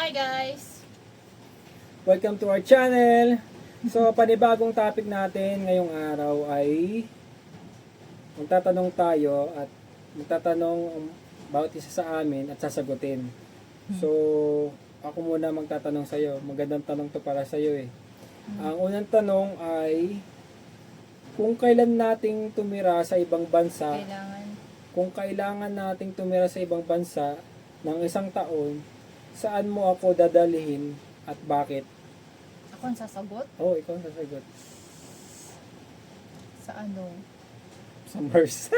Hi guys! Welcome to our channel. So, panibagong topic natin ngayong araw ay magtatanong tayo at magtatanong ang bawat isa sa amin at sasagutin. So, ako muna magtatanong sa iyo. Magandang tanong to para sa iyo eh. Ang unang tanong ay kung kailan nating tumira sa ibang bansa, Kailangan kung kailangan nating tumira sa ibang bansa ng isang taon, saan mo ako dadalhin at bakit? ako ang sasagot Oh, ikaw ang sasagot. sa ano? Sa Mars.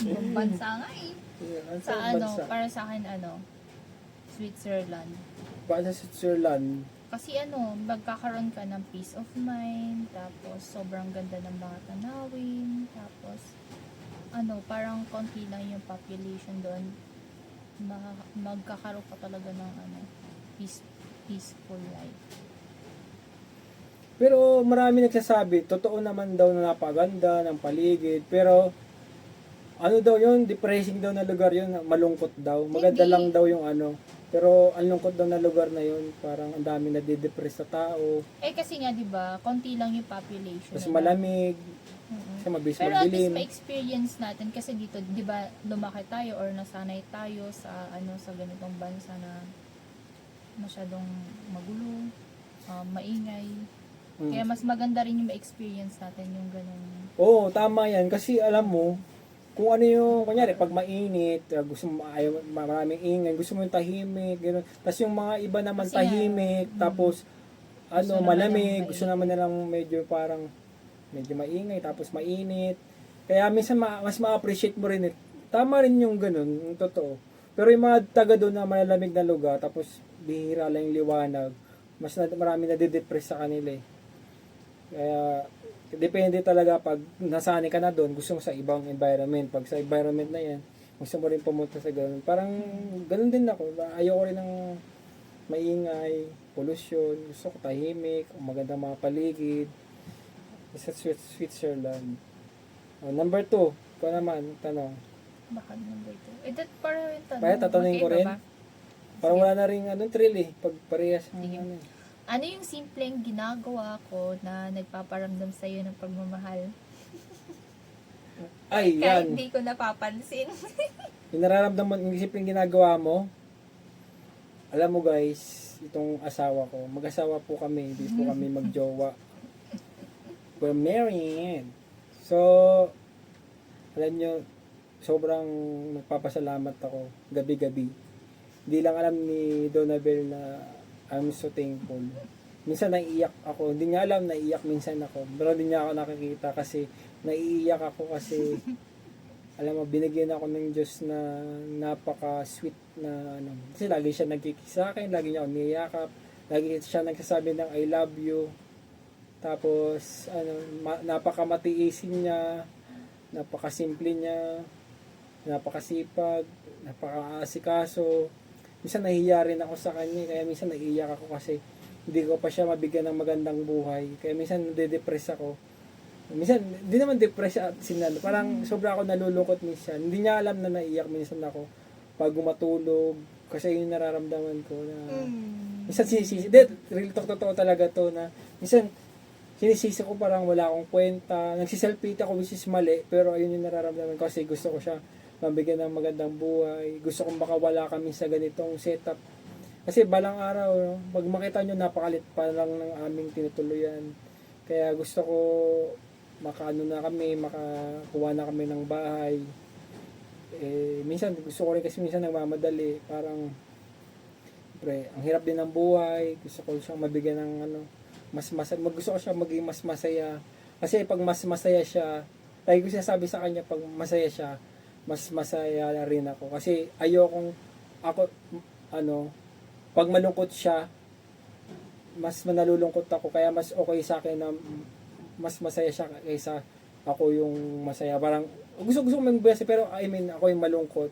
Ibang bansa nga eh. Yan, Sa ano, bansa? para sa akin ano, Switzerland. Para sa Switzerland. Kasi ano, magkakaroon ka ng peace of mind, tapos sobrang ganda ng mga tanawin, tapos ano, parang konti lang yung population doon. Ma- magkakaroon ka talaga ng ano, peace, peaceful life. Pero marami nagsasabi, totoo naman daw na napaganda ng paligid. Pero ano daw yun, depressing daw na lugar yun, malungkot daw. Maganda Hindi. lang daw yung ano. Pero ang lungkot daw na lugar na yun, parang ang dami nadidepress sa tao. Eh kasi nga 'di ba, konti lang yung population. Mas nila. malamig. Kasi mabilis Pero at least magdilim. ma-experience natin kasi dito, 'di ba, lumaki tayo or nasanay tayo sa ano sa ganitong bansa na masyadong magulo, um, maingay. Mm. Kaya mas maganda rin yung ma-experience natin yung ganun. Oo, tama yan. Kasi alam mo, kung ano yung, kunyari, pag mainit, uh, gusto mo, ayaw, maraming ingay, gusto mo yung tahimik, gano'n. Tapos yung mga iba naman Kasi nga, tahimik, mm, tapos, ano, naman malamig, ng gusto mainit. naman nilang medyo parang, medyo maingay, tapos mainit. Kaya minsan ma- mas ma-appreciate mo rin eh. Tama rin yung ganun, yung totoo. Pero yung mga taga doon na malalamig na lugar, tapos bihira lang yung liwanag, mas na, marami na depress sa kanila eh. Kaya, depende talaga pag nasanay ka na doon, gusto mo sa ibang environment. Pag sa environment na yan, gusto mo rin pumunta sa ganun. Parang, ganun din ako. Ayoko rin ng maingay, pollution, gusto ko tahimik, magandang mga paligid. Sa Swiss- Switzerland. Oh, number two, ikaw naman, tanong. Baka number two. Eh, that para yung tanong. Kaya tatanungin ko rin? ba? Parang wala na rin ano, thrill eh, pag parehas. Sige. ano. Ano yung simpleng ginagawa ko na nagpaparamdam sa'yo ng pagmamahal? Ay, Kahit yan. hindi ko napapansin. Yung nararamdaman, yung isipin ginagawa mo, alam mo guys, itong asawa ko, mag-asawa po kami, hindi po kami magjowa. We're married. So, alam nyo, sobrang nagpapasalamat ako gabi-gabi. Hindi lang alam ni Donabel na I'm so thankful. Minsan naiiyak ako. Hindi niya alam, naiiyak minsan ako. Pero hindi niya ako nakikita kasi naiiyak ako kasi alam mo, binigyan ako ng Diyos na napaka-sweet na ano. Kasi lagi siya nagkikis akin, lagi niya ako niyayakap, lagi siya nagsasabi ng I love you. Tapos, ano, ma- napaka-matiisin niya, napaka-simple niya, napakasipag, napaka-asikaso. Minsan nahiya rin ako sa kanya, kaya minsan naiiyak ako kasi hindi ko pa siya mabigyan ng magandang buhay. Kaya minsan nade-depress ako. Minsan, hindi naman depressed at sinalo. Parang sobra ako nalulungkot minsan. Hindi niya alam na naiiyak minsan ako pag gumatulog. Kasi yun yung nararamdaman ko na... Minsan sinisisi. Hindi, real talk totoo talaga to na... Minsan, sinisisi ko parang wala akong kwenta. Nagsiselfie ako which is mali. Pero ayun yung nararamdaman ko kasi gusto ko siya mabigyan ng magandang buhay. Gusto kong makawala kami sa ganitong setup. Kasi balang araw, no, pag makita nyo, napakalit pa lang ng aming tinutuluyan. Kaya gusto ko makaano na kami, makakuha na kami ng bahay. Eh, minsan, gusto ko rin kasi minsan nagmamadali. Parang, pre, ang hirap din ng buhay. Gusto ko siyang mabigyan ng ano, mas masaya. Gusto ko siya maging mas masaya. Kasi pag mas masaya siya, lagi ko sinasabi sa kanya, pag masaya siya, mas masaya na rin ako. Kasi ayokong, ako, ano, pag malungkot siya, mas manalulungkot ako. Kaya mas okay sa akin na mas masaya siya kaysa ako yung masaya. Parang, gusto gusto ko magbasa pero I mean, ako yung malungkot.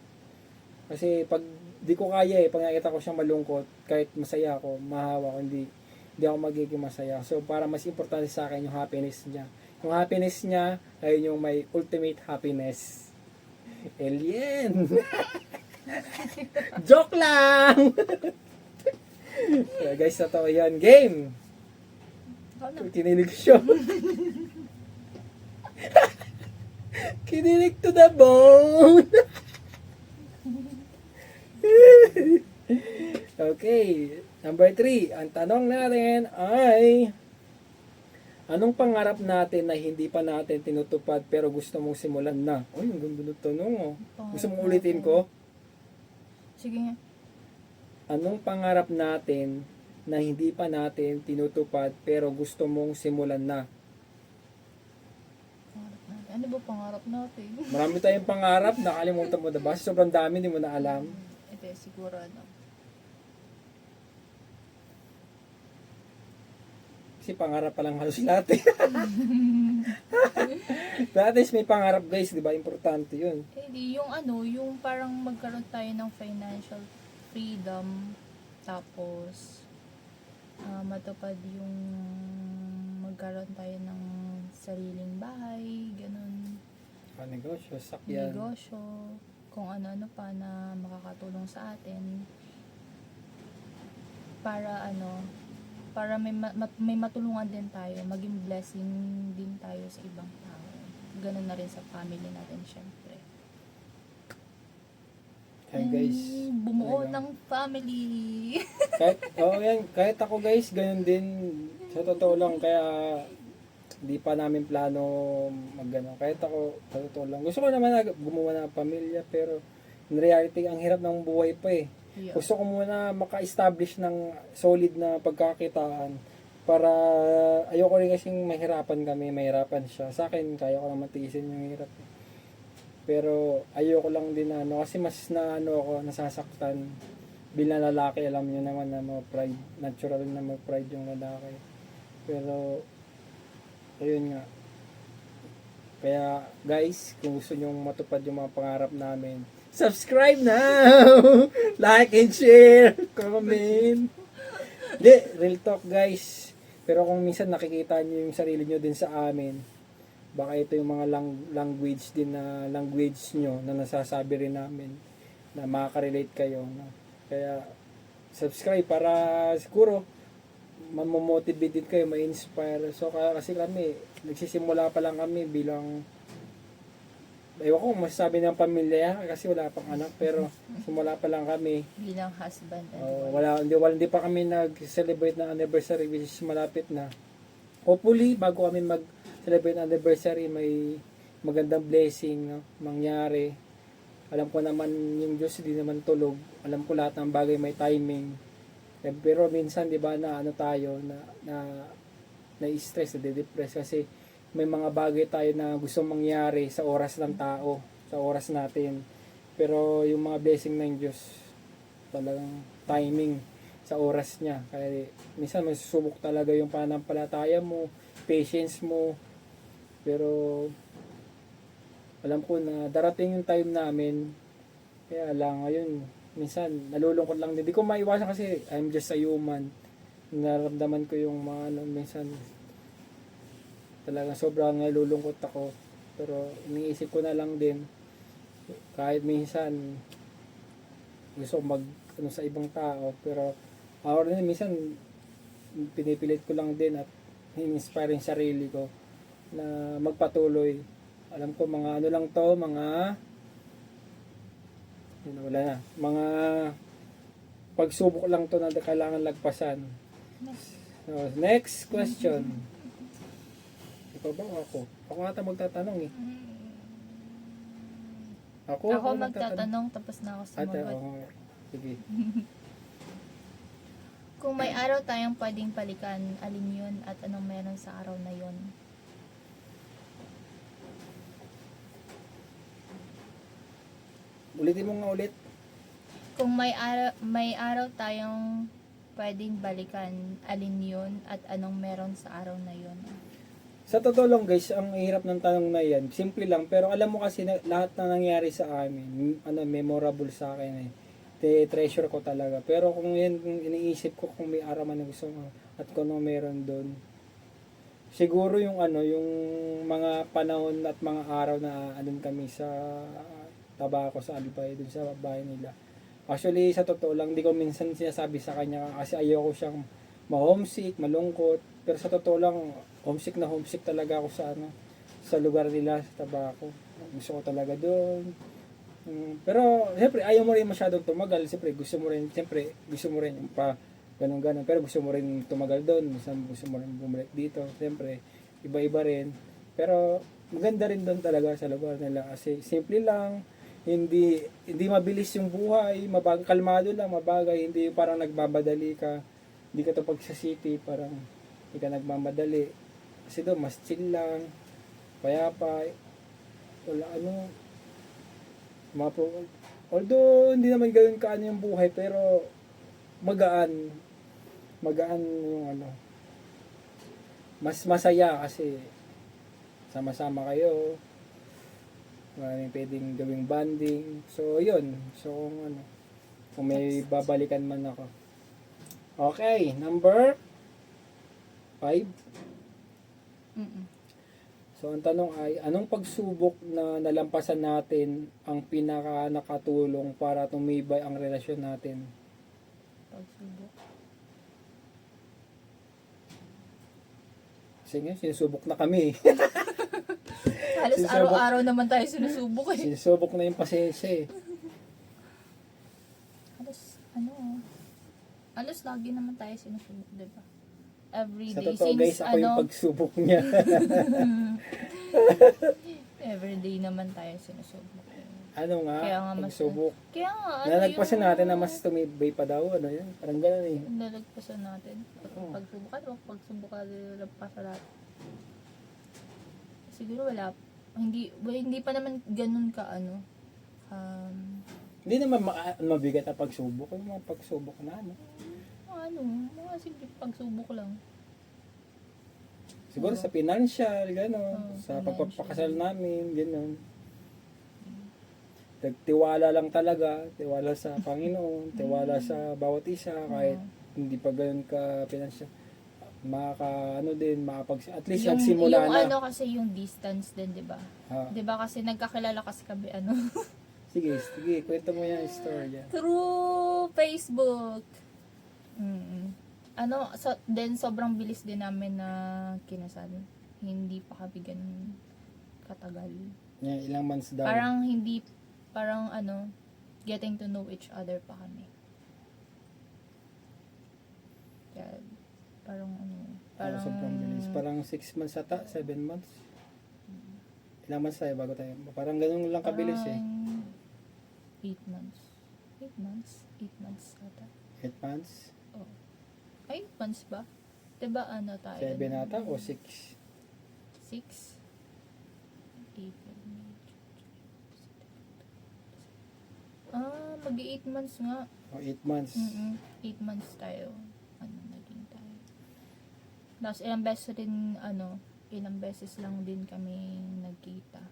Kasi pag di ko kaya eh, pag nakita ko siyang malungkot, kahit masaya ako, mahawa ko, hindi, hindi ako magiging masaya. So, para mas importante sa akin yung happiness niya. Yung happiness niya, ay yung may ultimate happiness. Alien! Joke lang! yeah, guys, totoo yan. Game! Kinilig siya. Kinilig to the bone. okay. Number three. Ang tanong natin ay Anong pangarap natin na hindi pa natin tinutupad pero gusto mong simulan na? Uy, ang ganda ng tanong oh. Gusto mong ulitin ko? Sige nga. Anong pangarap natin na hindi pa natin tinutupad pero gusto mong simulan na? Ano ba pangarap natin? Marami tayong pangarap, nakalimutan mo na ba? Sobrang dami, hindi mo na alam. Ito siguro ano. Kasi pangarap pa lang halos lahat eh. But at least may pangarap guys, di ba? Importante yun. Hindi, yung ano, yung parang magkaroon tayo ng financial freedom. Tapos, ah, matupad yung magkaroon tayo ng sariling bahay, ganun. Ah, negosyo, sakyan. negosyo, kung ano-ano pa na makakatulong sa atin para ano para may ma- ma- may matulungan din tayo, maging blessing din tayo sa ibang tao. Ganun na rin sa family natin syempre. Hey guys. Mm, bumuo ng family. kahit, oh, yan, kahit ako guys, ganun din. Sa totoo lang, kaya hindi pa namin plano magano. Kahit ako, sa totoo lang. Gusto ko naman na gumawa ng pamilya, pero in reality, ang hirap ng buhay pa eh. Yeah. Gusto ko muna maka-establish ng solid na pagkakitaan para ayoko rin kasing mahirapan kami, mahirapan siya. Sa akin, kaya ko naman tiisin yung hirap. Pero ayoko lang din ano, kasi mas na ano ako, nasasaktan bilang lalaki, alam niyo naman na mga pride, natural na mga pride yung lalaki. Pero, ayun nga. Kaya, guys, kung gusto nyo matupad yung mga pangarap namin, subscribe now! like and share! Comment! Hindi, real talk guys. Pero kung minsan nakikita nyo yung sarili nyo din sa amin, baka ito yung mga lang- language din na language nyo na nasasabi rin namin na makaka-relate kayo. No? Kaya, subscribe para siguro mamomotivate din kayo, ma-inspire. So, kaya kasi kami, nagsisimula pa lang kami bilang Ewan ko kung masasabi ng pamilya kasi wala pang anak pero simula pa lang kami. Bilang husband and Oh, wife. wala hindi wala hindi pa kami nag-celebrate ng anniversary which is malapit na. Hopefully bago kami mag-celebrate ng anniversary may magandang blessing no, mangyari. Alam ko naman yung Diyos hindi naman tulog. Alam ko lahat ng bagay may timing. Eh, pero minsan 'di ba na ano tayo na na na-stress, na depress kasi may mga bagay tayo na gusto mangyari sa oras ng tao, sa oras natin. Pero yung mga blessing ng Diyos, talagang timing sa oras niya. Kaya minsan masusubok talaga yung pananampalataya mo, patience mo. Pero alam ko na darating yung time namin. Kaya lang, ayun, minsan nalulungkot lang din. Di ko maiwasan kasi I'm just a human. Naramdaman ko yung mga ano, minsan talagang sobrang nalulungkot ako. Pero iniisip ko na lang din kahit minsan gusto mag ano sa ibang tao pero ako rin minsan pinipilit ko lang din at in-inspire yung sarili ko na magpatuloy. Alam ko mga ano lang to mga yun, wala na. Mga pagsubok lang to na kailangan lagpasan. So, next question ikaw ba o ako? ako ata magtatanong eh ako, Ako magtatanong tapos na ako Ate, sumagot. oo. Sige. Kung may araw tayong pwedeng palikan, alin yun at anong meron sa araw na yun? Ulitin mo nga ulit. Kung may araw, may araw tayong pwedeng balikan, alin yun at anong meron sa araw na yun? Sa totoo lang guys, ang hirap ng tanong na yan. Simple lang, pero alam mo kasi na, lahat na nangyari sa amin, ano, memorable sa akin eh. Te, treasure ko talaga. Pero kung yan, kung iniisip ko kung may araw man na gusto ko at kung ano meron doon, siguro yung ano, yung mga panahon at mga araw na andun kami sa tabako sa Albay dun sa bahay nila. Actually, sa totoo lang, di ko minsan sinasabi sa kanya kasi ayoko siyang ma-homesick, malungkot. Pero sa totoo lang, homesick na homesick talaga ako sa ano, sa lugar nila, sa tabako. Gusto ko talaga doon. Mm, pero, siyempre, ayaw mo rin masyadong tumagal. Siyempre, gusto mo rin, siyempre, gusto mo rin yung pa, ganun ganun. Pero gusto mo rin tumagal doon. Gusto, mo rin bumalik dito. Siyempre, iba-iba rin. Pero, maganda rin doon talaga sa lugar nila. Kasi, simple lang. Hindi, hindi mabilis yung buhay. Mabag, kalmado lang, mabagay. Hindi parang nagbabadali ka. Hindi ka to pag sa city, parang hindi ka nagmamadali. Kasi doon, mas chill lang. Payapa. Wala ano, mga pro, although hindi naman ganoon kaano yung buhay pero magaan magaan yung ano. Mas masaya kasi sama-sama kayo. Maraming pwedeng gawing banding so yun. So kung ano kung may babalikan man ako. Okay number 5 Mm-mm. So, ang tanong ay, anong pagsubok na nalampasan natin ang pinaka nakatulong para tumibay ang relasyon natin? Pagsubok. Kasi nga, sinusubok na kami. Halos Sinusubok. araw-araw naman tayo sinusubok eh. sinusubok na yung pasensya eh. Halos, ano, halos lagi naman tayo sinusubok, di ba? Every Sa day, totoo since guys, ako ano, yung pagsubok niya. every day naman tayo sinusubok. ano nga, Kaya nga mas- pagsubok. Kaya nga, ano Nalagpasan yung... natin na mas tumibay pa daw. Ano yan? Parang ganun eh. Nalagpasan natin. Oo. Pagsubok ano, pagsubok ka, nalagpasan natin. Siguro wala, hindi, well, hindi pa naman ganun ka, ano, um, Hindi naman ma- mabigat ang pagsubok. Yung mga pagsubok na ano. Ano, mga simple pagsubok lang. Siguro sa financial, gano'n. Oo, sa pagpapakasal namin, gano'n. Nagtiwala lang talaga. Tiwala sa Panginoon. Tiwala sa bawat isa. Kahit hindi pa gano'n ka financial. Makaka, ano din, makapag, at least yung, nagsimula yung na. ano kasi yung distance din, di ba? Ah, Di ba kasi nagkakilala kasi kami, ano, sige, sige, kwento mo yung story through Facebook. Mm Ano, so, then sobrang bilis din namin na kinasal. Hindi pa kami ganun katagal. Yan, ilang months daw. Parang hindi, parang ano, getting to know each other pa kami. Kaya, parang ano, parang, parang, sobrang bilis. Parang 6 months ata, 7 months. Ilang months tayo bago tayo. Parang ganun lang kabilis eh. 8 months. 8 months? 8 months ata. 8 months, Ay, 8 months ba? Diba ano tayo? 7 ata o 6. 6? April, May, June, July, September. Ah, mag 8 months nga. O 8 months. Mm 8 months tayo. Ano, naging tayo. Tapos ilang beses rin, ano, ilang beses lang din kami nagkita.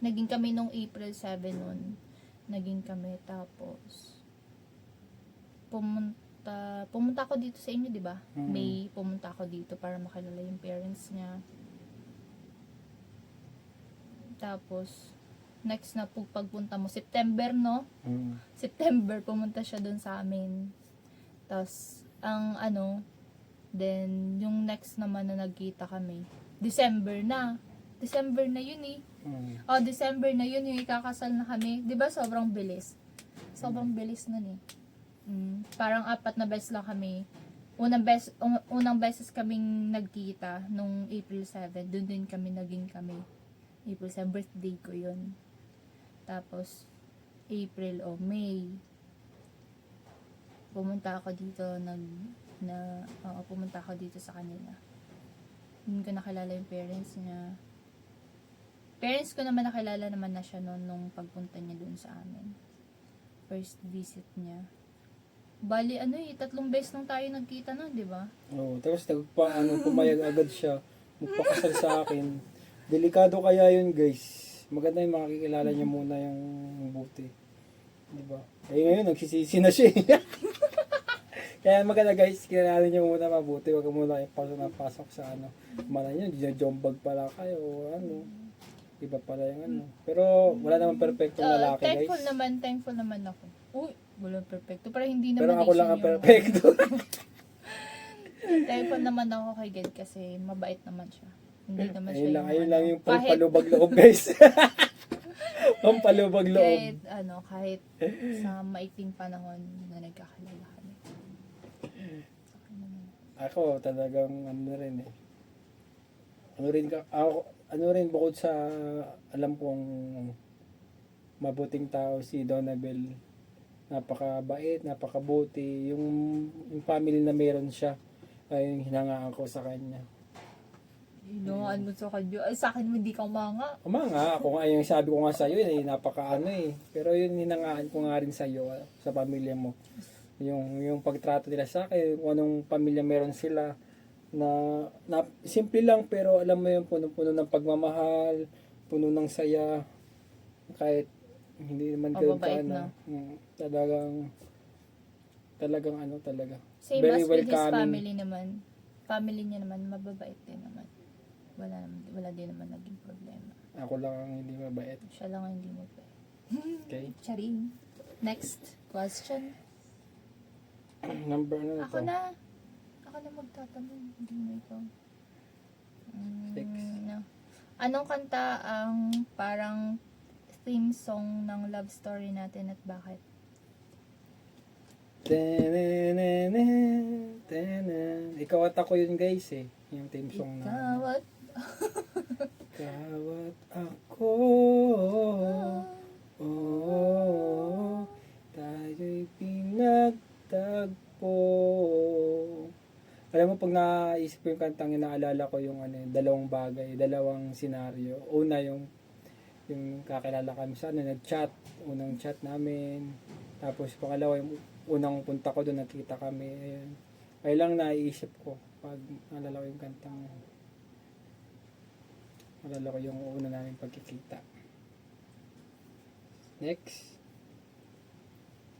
Naging kami nung April 7 nun. Naging kami tapos pumunta pumunta ako dito sa inyo, 'di ba? Mm. May pumunta ako dito para makilala yung parents niya. Tapos next na po pagpunta mo September, no? Mm. September, pumunta siya doon sa amin. Tapos, ang ano, then, yung next naman na nagkita kami, December na. December na yun eh. Mm. Oh, December na yun, yung ikakasal na kami. 'Di ba sobrang bilis? Sobrang bilis nun eh. Mm, parang apat na beses lang kami. Unang bes un- unang beses kaming nagkita nung April 7. Doon din kami naging kami. April 7 birthday ko 'yun. Tapos April o May. Pumunta ako dito nag na oo, pumunta ako dito sa kanila. Hindi ko nakilala yung parents niya. Parents ko naman nakilala naman na siya noon nung pagpunta niya doon sa amin. First visit niya. Bali, ano eh, tatlong beses nang tayo nagkita na, di ba? Oo, tapos nagpa, ano, pumayag agad siya. Magpakasal sa akin. Delikado kaya yun, guys. Maganda yung makikilala niya muna yung buti. Di ba? Eh ngayon, nagsisisi na siya. eh. Kaya maganda guys, kilala niyo muna mabuti. Huwag muna ipasok na pasok sa ano. Mana niyo, jombag pala kayo o ano. Iba pala yung ano. Pero wala naman perfectong Uh, lalaki, thankful guys. naman, thankful naman ako. Uy, walang perfecto. Pero hindi naman Pero ako lang ang yung- perfecto. Thankful naman ako kay God kasi mabait naman siya. Hindi naman siya ayun lang, ayun ano, lang yung kahit, pampalubag loob, guys. pampalubag loob. kahit, ano, kahit sa maikling panahon na nagkakilala kami. Naman. Ako talagang ano rin eh. Ano rin ka, ako, ano rin bukod sa alam kong mabuting tao si Donabel. Napakabait, napakabuti. Yung, yung family na meron siya ay yung hinangaan ko sa kanya. Inuhaan mo sa kanya. Ay, sa akin mo hindi ka umanga. Uma nga, ako nga yung sabi ko nga sa iyo, eh, napaka ano eh. Pero yun hinangaan ko nga rin sa iyo, sa pamilya mo. Yung yung pagtrato nila sa akin, kung anong pamilya meron sila na, na simple lang pero alam mo yung puno-puno ng pagmamahal, puno ng saya. Kahit hindi naman ganoon ka ano. Mm, talagang talagang ano talaga. Same Very as with his family naman. Family niya naman, mababait din naman. Wala, naman- wala din naman naging problema. Ako lang ang hindi mabait. Siya lang ang hindi mabait. Okay? Charing. Next question. Number ano na Ako to? na. Ako na magtatanong. Hindi mo ikaw. Mm, Six. no. Anong kanta ang parang theme song ng love story natin at bakit? Ikaw at ako yun guys eh. Yung theme song na. Ikaw at Ikaw at ako. Oh, tayo'y pinagtagpo. Alam mo, pag naisip ko yung kantang yun, naalala ko yung ano, dalawang bagay, dalawang senaryo. Una, yung yung kakilala kami sa ano, nag-chat, unang chat namin. Tapos pangalawa, yung unang punta ko doon, nakita kami. Ayun. Ay lang naiisip ko pag naalala ko yung kantang. Naalala ko yung una namin pagkikita. Next,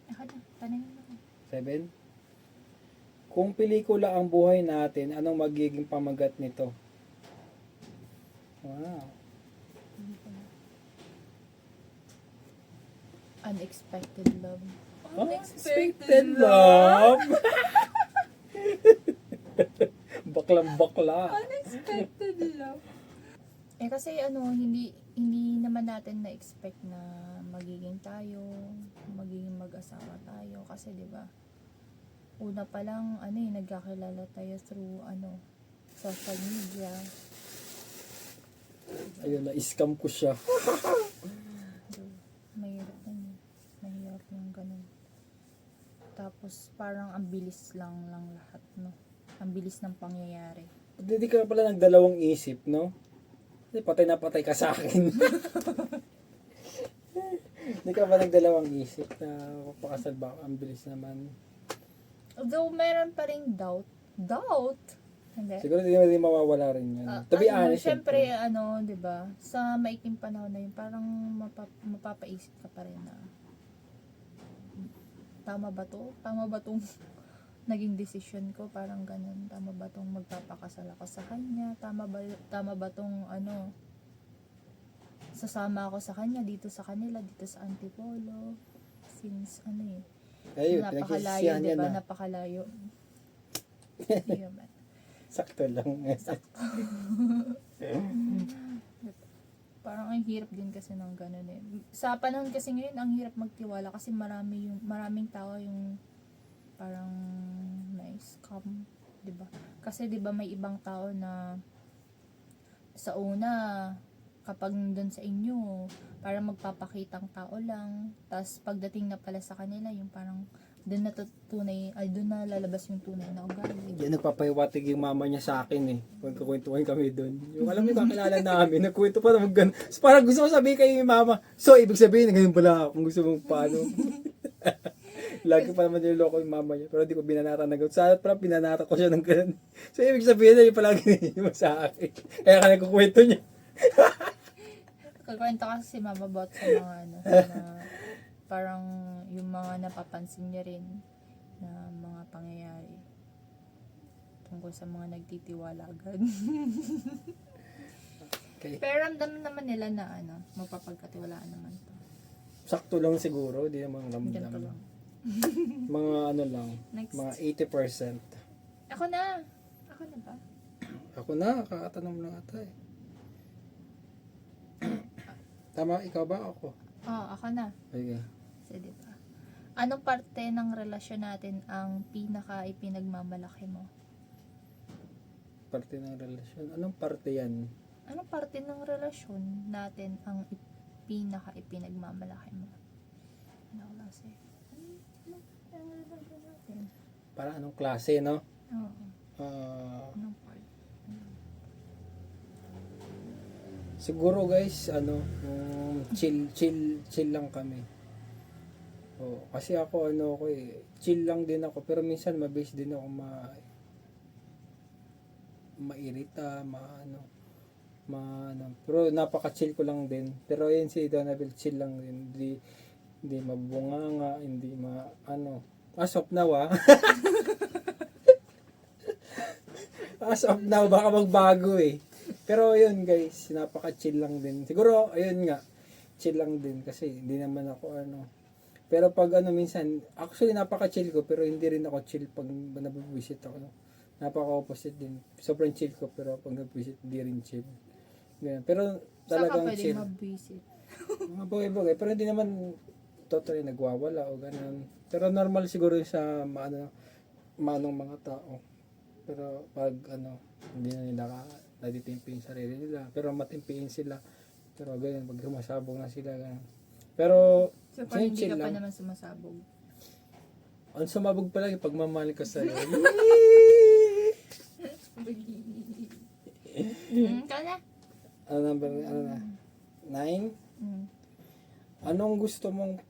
Ako na. Tanongin mo. seven. Kung pelikula ang buhay natin, anong magiging pamagat nito? Wow. Unexpected love. Unexpected love. Baklang bakla. Unexpected love. Eh kasi ano, hindi hindi naman natin na-expect na magiging tayo, magiging mag-asawa tayo kasi 'di ba? Una pa lang ano eh nagkakilala tayo through ano social media. Ayun, na-scam ko siya. So, mahirap yun. eh. Mahirap yung ganun. Tapos parang ang bilis lang lang lahat, no? Ang bilis ng pangyayari. Hindi ka pala nagdalawang isip, no? Hindi, patay na patay ka sa akin. Hindi ka ba nagdalawang isip na papakasal ba? Ang bilis naman. Although meron pa ring doubt. Doubt? Hindi. Siguro hindi mo din mawawala rin yan. Ah, to be ano, honest, syempre, ano, 'di ba? Sa maiking panahon na 'yun, parang mapap- mapapaisip ka pa rin na tama ba 'to? Tama ba 'tong naging decision ko? Parang ganun. Tama ba 'tong magpapakasal ako sa kanya? Tama ba tama ba 'tong ano sasama ako sa kanya dito sa kanila, dito sa Antipolo? Since ano eh, ayun, napakalayo, 'di ba? na. Napakalayo. Hindi naman. Sakto lang. parang ang hirap din kasi ng ganun eh. Sa panahon kasi ngayon, ang hirap magtiwala kasi marami yung maraming tao yung parang nice scam, 'di ba? Kasi 'di ba may ibang tao na sa una kapag nandun sa inyo, parang magpapakitang tao lang. Tapos pagdating na pala sa kanila, yung parang doon na tunay, ay doon na lalabas yung tunay na ugali. Yan, nagpapahiwatig yung mama niya sa akin eh. Pag kukwentuhan kami doon. Yung alam mo yung kakilala namin, nagkwento pa naman ganun. So, parang gusto ko sabihin kay mama, so ibig sabihin, ganyan pala kung gusto mong paano. Lagi pa naman niloloko yung mama niya, pero di ko binanata na ganun. Sana pala binanata ko siya ng ganun. So ibig sabihin na yung palagi mo sa akin. Kaya ka nagkukwento niya. Kakwento kasi si Mama about sa mga ano, sa mga, parang yung mga napapansin niya rin na mga pangyayari tungkol sa mga nagtitiwala agad. Okay. Pero ramdam naman nila na ano, mapapagkatiwalaan naman to. Sakto lang siguro, di naman ramdam. lang. Mga ano lang, Next. mga 80%. Ako na. Ako na ba? Ako na, kakatanong lang ata eh. Tama, ikaw ba ako? Oo, ako na. Sige. So, di ba? Anong parte ng relasyon natin ang pinaka ipinagmamalaki mo? Parte ng relasyon. Anong parte yan? Anong parte ng relasyon natin ang pinaka ipinagmamalaki mo? Ano klase? Ano, relasyon natin? Para anong klase, no? Oo. Ah, Anong part? siguro guys, ano, um, chill, chill, chill lang kami. Oh, kasi ako ano ako eh, chill lang din ako pero minsan mabilis din ako ma mairita, maano, ma ano. Pero napaka-chill ko lang din. Pero yun si Donabel chill lang din. Hindi hindi mabunganga, hindi ma ano. As of now ah. As of now baka magbago eh. Pero yun guys, napaka-chill lang din. Siguro ayun nga, chill lang din kasi hindi naman ako ano. Pero pag ano minsan, actually napaka-chill ko pero hindi rin ako chill pag nabibisit ako. Napaka-opposite din. Sobrang chill ko pero pag nabibisit hindi rin chill. Ganyan. Pero talagang pwede chill. mag-visit? Mga bagay-bagay. Pero hindi naman totally nagwawala o ganun. Pero normal siguro sa maano, manong mga tao. Pero pag ano, hindi na nila ka, natitimpi yung sarili nila. Pero matimpiin sila. Pero ganyan, pag sumasabog na sila, ganun. Pero, So, parang hindi chill ka pa lang. naman sumasabog. ang sumabog pa lagi pag mamahal ka sa'yo. Hmm, ka na? ano number, ano na? Nine? Hmm. Anong gusto mong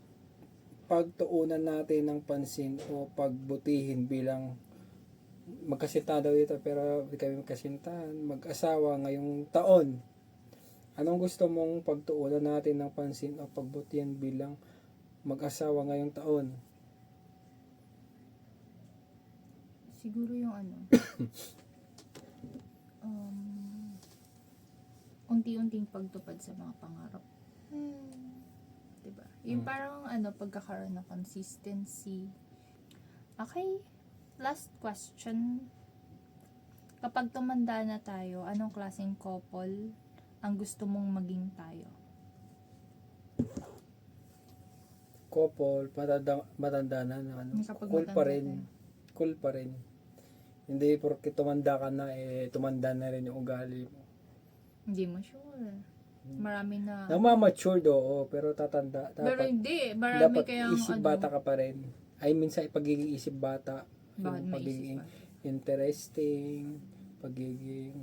pagtuunan natin ng pansin o pagbutihin bilang magkasinta daw ito pero hindi kami magkasintahan, mag-asawa ngayong taon. Anong gusto mong pagtuunan natin ng pansin o pagbutihin bilang mag-asawa ngayong taon? Siguro yung ano, um, unti-unting pagtupad sa mga pangarap. Hmm. Diba? Yung Hmm. parang ano, pagkakaroon ng consistency. Okay, last question. Kapag tumanda na tayo, anong klaseng couple ang gusto mong maging tayo? Couple, matanda, matanda na, na ano, kapag cool pa matanda rin. tayo. Cool pa rin. Hindi porque tumanda ka na, eh, tumanda na rin yung ugali mo. Hindi mo sure. Marami na. Namamature do, oo, pero tatanda. Pero Dapat, hindi, marami dapat kayang isip ano. bata ka pa rin. I mean, sa pagiging isip bata, Bakit yung may pagiging isip interesting, pagiging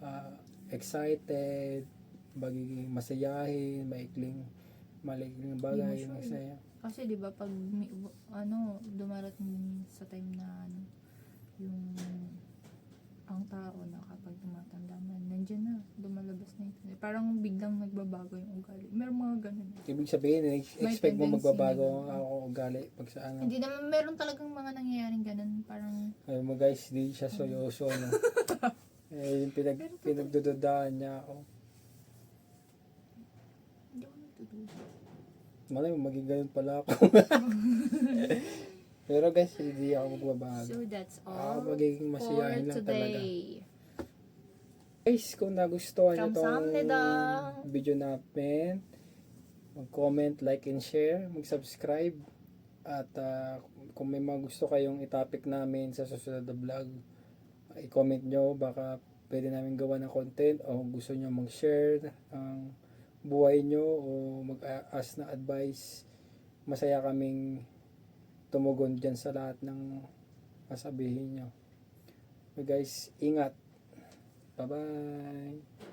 ah, excited, pagiging masayahin, maikling, malikling bagay, sure. masaya. Kasi 'di ba pag may- ano dumarating sa time na ano yung ang tao na kapag tumatanda na nandiyan na lumalabas na ito. Parang biglang nagbabago yung ugali. Meron mga ganun. Ibig sabihin, eh, expect mo magbabago ako ugali pag sa ano. Hindi naman meron talagang mga nangyayaring ganun. Parang Ayun mo guys, di siya soyoso, no? eh, yung pinag, pinagdududaan niya ako. Malay mo, maging ganun pala ako. Pero guys, hindi ako magbabago. So that's Ako all magiging for masiyahin lang talaga. Guys, kung nagustuhan nyo itong video namin, mag-comment, like, and share, mag-subscribe. At ah, kung may mga gusto kayong itopic namin sa susunod na vlog, i-comment nyo, baka pwede namin gawa ng content o gusto nyo mag-share ang buhay nyo o mag-ask na advice. Masaya kaming tumugon dyan sa lahat ng masabihin nyo. So guys, ingat. Bye-bye.